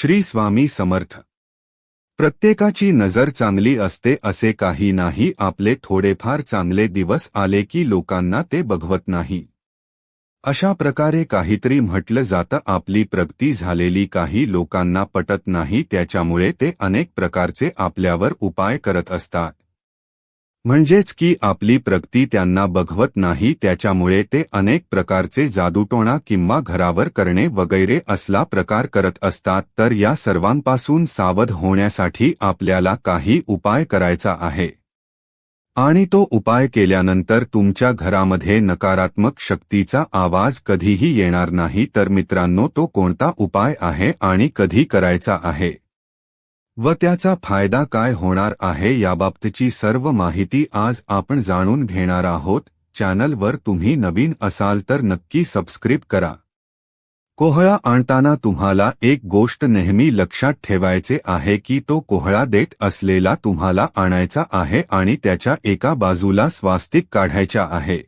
श्री स्वामी समर्थ. प्रत्येकाची नजर चांगली असते असे काही नाही आपले थोडेफार चांगले दिवस आले की लोकांना ते बघवत नाही. अशा प्रकारे काहीतरी म्हटलं जातं आपली प्रगती झालेली काही लोकांना पटत नाही त्याच्यामुळे ते अनेक प्रकारचे आपल्यावर उपाय करत असतात. म्हणजेच की आपली प्रगती त्यांना बघवत नाही त्याच्यामुळे ते अनेक प्रकारचे जादूटोणा किंवा घरावर करणे वगैरे असला प्रकार करत असतात तर या सर्वांपासून सावध होण्यासाठी आपल्याला काही उपाय करायचा आहे. आणि तो उपाय केल्यानंतर तुमच्या घरामध्ये नकारात्मक शक्तीचा आवाज कधीही येणार नाही तर मित्रांनो तो कोणता उपाय आहे आणि कधी करायचा आहे? व त्याचा फायदा काय होणार आहे याबाबतची सर्व माहिती आज आपण जाणून घेणार आहोत. चॅनलवर तुम्ही नवीन असाल तर नक्की सबस्क्रिप करा. कोहळा आणताना तुम्हाला एक गोष्ट नेहमी लक्षात ठेवायचे आहे की तो कोहळा देठ असलेला तुम्हाला आणायचा आहे आणि त्याच्या एका बाजूला स्वास्तिक काढायच्या आहे.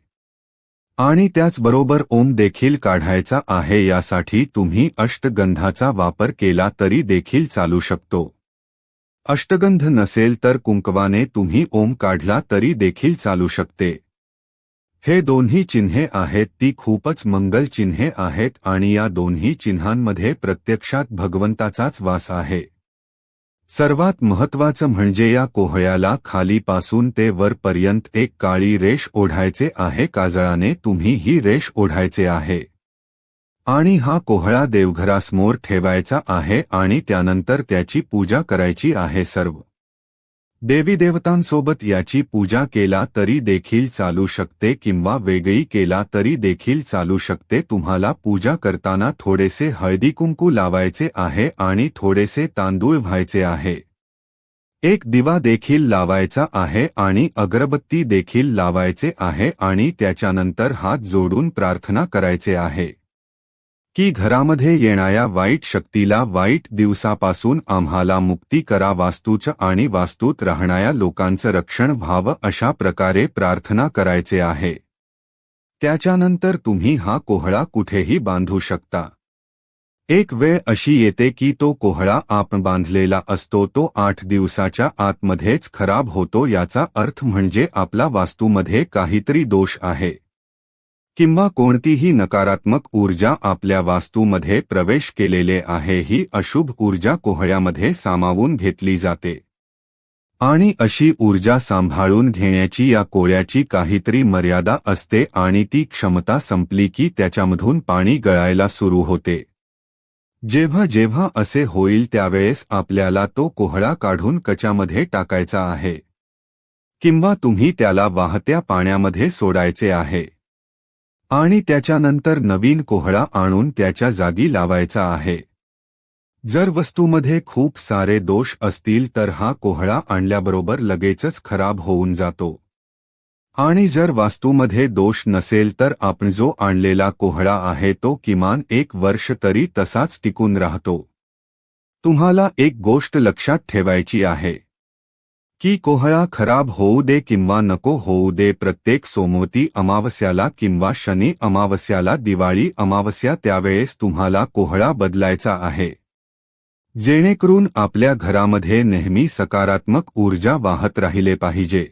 आणि त्याचबरोबर ओम देखील काढायचा आहे यासाठी तुम्ही अष्टगंधाचा वापर केला तरी देखील चालू शकतो. अष्टगंध नसेल तर कुंकवाने तुम्ही ओम काढला तरी देखील चालू शकते. हे दोन्ही चिन्हे आहेत ती खूपच मंगल चिन्हे आहेत आणि या दोन्ही चिन्हांमध्ये प्रत्यक्षात भगवंताचाच वास आहे. सर्वात महत्वाचं म्हणजे या कोहळ्याला खालीपासून ते वरपर्यंत एक काळी रेष ओढायचे आहे काजळाने तुम्ही ही रेष ओढायचे आहे. आणि हा कोहळा देवघरासमोर ठेवायचा आहे आणि त्यानंतर त्याची पूजा करायची आहे सर्व. देवी देवतांसोबत याची पूजा केला तरी देखील चालू शकते किंवा वेगळी केला तरी देखील चालू शकते. तुम्हाला पूजा करताना थोडेसे हळदी कुंकू लावायचे आहे आणि थोडेसे तांदूळ व्हायचे आहे. एक दिवा देखील लावायचा आहे आणि अगरबत्ती देखील लावायचे आहे आणि त्याच्यानंतर हात जोडून प्रार्थना करायचे आहे. की घरामध्ये येणाऱ्या वाईट शक्तीला वाईट दिवसापासून आम्हाला मुक्ती करा वास्तूचं आणि वास्तूत राहणाऱ्या लोकांचं रक्षण व्हावं अशा प्रकारे प्रार्थना करायचे आहे. त्याच्यानंतर तुम्ही हा कोहळा कुठेही बांधू शकता. एक वेळ अशी येते की तो कोहळा आपण बांधलेला असतो तो आठ दिवसाच्या आतमध्येच खराब होतो याचा अर्थ म्हणजे आपला वास्तूमध्ये काहीतरी दोष आहे. किंवा कोणतीही नकारात्मक ऊर्जा आपल्या वास्तूमध्ये प्रवेश केलेले आहे ही अशुभ ऊर्जा कोहळ्यामध्ये सामावून घेतली जाते. आणि अशी ऊर्जा सांभाळून घेण्याची या कोळ्याची काहीतरी मर्यादा असते आणि ती क्षमता संपली की त्याच्यामधून पाणी गळायला सुरू होते. जेव्हा जेव्हा असे होईल त्यावेळेस आपल्याला तो कोहळा काढून कच्यामध्ये टाकायचा आहे. किंवा तुम्ही त्याला वाहत्या पाण्यामध्ये सोडायचे आहे. आणि त्याच्यानंतर नवीन कोहळा आणून त्याच्या जागी लावायचा आहे. जर वस्तूमध्ये खूप सारे दोष असतील तर हा कोहळा आणल्याबरोबर लगेचच खराब होऊन जातो. आणि जर वास्तूमध्ये दोष नसेल तर आपण जो आणलेला कोहळा आहे तो किमान एक वर्ष तरी तसाच टिकून राहतो. तुम्हाला एक गोष्ट लक्षात ठेवायची आहे. की कोहळा खराब होऊ दे किंवा नको होऊ दे प्रत्येक सोमवती अमावस्याला किंवा शनी अमावस्याला दिवाळी अमावस्या त्यावेळेस तुम्हाला कोहळा बदलायचा आहे. जेणेकरून आपल्या घरामध्ये नेहमी सकारात्मक ऊर्जा वाहत राहिले पाहिजे.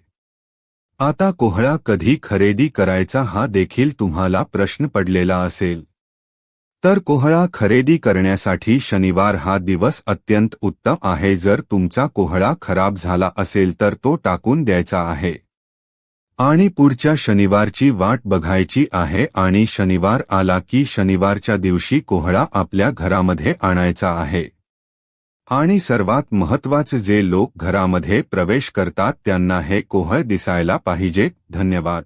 आता कोहळा कधी खरेदी करायचा हा देखील तुम्हाला प्रश्न पडलेला असेल. तर कोहळा खरेदी करण्यासाठी शनिवार हा दिवस अत्यंत उत्तम आहे. जर तुमचा कोहळा खराब झाला असेल तर तो टाकून द्यायचा आहे. आणि पुढच्या शनिवारची वाट बघायची आहे आणि शनिवार आला की शनिवारच्या दिवशी कोहळा आपल्या घरामध्ये आणायचा आहे. आणि सर्वात महत्त्वाचे जे लोक घरामध्ये प्रवेश करतात त्यांना हे कोहळ दिसायला पाहिजे. धन्यवाद.